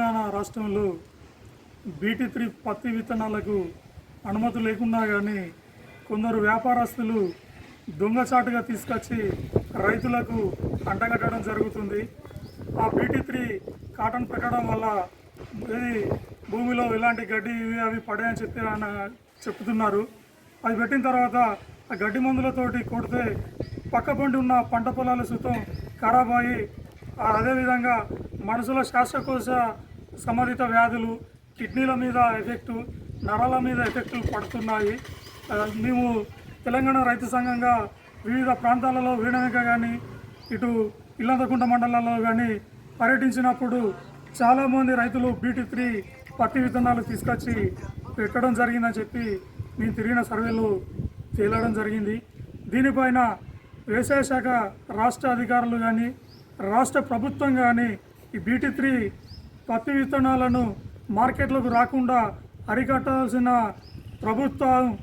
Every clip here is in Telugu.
తెలంగాణ రాష్ట్రంలో బీటీ త్రీ పత్తి విత్తనాలకు అనుమతి లేకున్నా కానీ కొందరు వ్యాపారస్తులు దొంగచాటుగా తీసుకొచ్చి రైతులకు అంటగట్టడం జరుగుతుంది. ఆ బీటీ త్రీ కాటన్ పెట్టడం వల్ల ఇది భూమిలో ఇలాంటి గడ్డి ఇవి అవి పడాయని చెప్పి ఆయన చెప్తున్నారు. అది పెట్టిన తర్వాత ఆ గడ్డి మందులతోటి కొడితే పక్క పండి ఉన్న పంట పొలాల సుతం ఖరాబ్ అయ్యి అదేవిధంగా మనసులో శ్వాసకోశ సంబంధిత వ్యాధులు కిడ్నీల మీద ఎఫెక్టు నరాల మీద ఎఫెక్టులు పడుతున్నాయి. మేము తెలంగాణ రైతు సంఘంగా వివిధ ప్రాంతాలలో వీణమిక కానీ ఇటు ఇల్లంతకుంట మండలాల్లో కానీ పర్యటించినప్పుడు చాలామంది రైతులు బీటీ త్రీ పత్తి విత్తనాలు తీసుకొచ్చి పెట్టడం జరిగిందని చెప్పి మేము తిరిగిన సర్వేలో తేలడం జరిగింది. దీనిపైన వ్యవసాయ శాఖ రాష్ట్ర అధికారులు కానీ రాష్ట్ర ప్రభుత్వం కానీ ఈ బీటీ త్రీ పత్తి విత్తనాలను మార్కెట్లోకి రాకుండా అరికట్టాల్సిన ప్రభుత్వం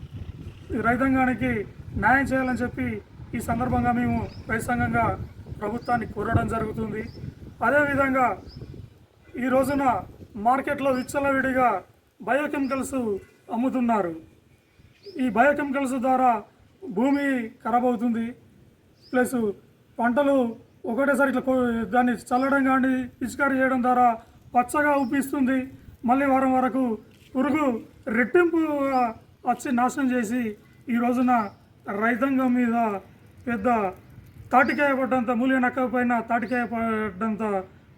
రైతాంగానికి న్యాయం చేయాలని చెప్పి ఈ సందర్భంగా మేము రైతాంగంగా ప్రభుత్వాన్ని కోరడం జరుగుతుంది. అదేవిధంగా ఈ రోజున మార్కెట్లో విచ్చలవిడిగా బయోకెమికల్స్ అమ్ముతున్నారు. ఈ బయోకెమికల్స్ ద్వారా భూమి ఖరాబ్ అవుతుంది. ప్లస్ పంటలు ఒకటేసారి ఇట్లా కో- దాన్ని చల్లడం కానీ పిచికారీ చేయడం ద్వారా పచ్చగా ఊపిస్తుంది. మళ్ళీ వారం వరకు పురుగు రెట్టింపు వచ్చి నాశనం చేసి ఈ రోజున రైతాంగం మీద పెద్ద తాటికాయ పడ్డంత మూల్య నక్క పైన తాటికాయ పడ్డంత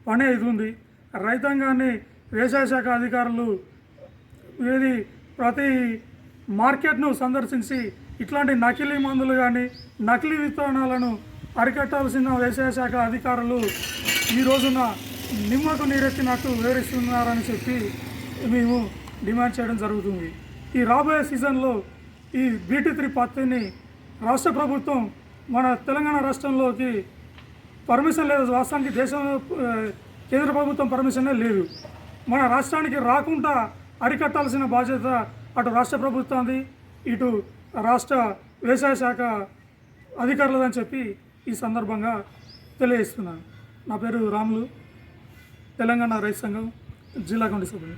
పని అవుతుంది రైతాంగాన్ని వ్యవసాయ శాఖ అధికారులు ఏది ప్రతి మార్కెట్ను సందర్శించి ఇట్లాంటి నకిలీ మందులు కానీ నకిలీ విత్తనాలను అరికట్టాల్సిన వ్యవసాయ శాఖ అధికారులు ఈ రోజున నిమ్మకు నీరెత్తినట్టు వివరిస్తున్నారని చెప్పి మేము డిమాండ్ చేయడం జరుగుతుంది. ఈ రాబోయే సీజన్లో ఈ బీటీ త్రీ పత్తిని రాష్ట్ర ప్రభుత్వం మన తెలంగాణ రాష్ట్రంలోకి పర్మిషన్ లేదు. రాష్ట్రానికి దేశం కేంద్ర ప్రభుత్వం పర్మిషనే లేదు. మన రాష్ట్రానికి రాకుండా అరికట్టాల్సిన బాధ్యత అటు రాష్ట్ర ప్రభుత్వంది ఇటు రాష్ట్ర వ్యవసాయ శాఖ అధికారులదని చెప్పి ఈ సందర్భంగా తెలియజేస్తున్నాను. నా పేరు రాములు. తెలంగాణ రైతు సంఘం జిల్లా కమిటీ సభ్యులు.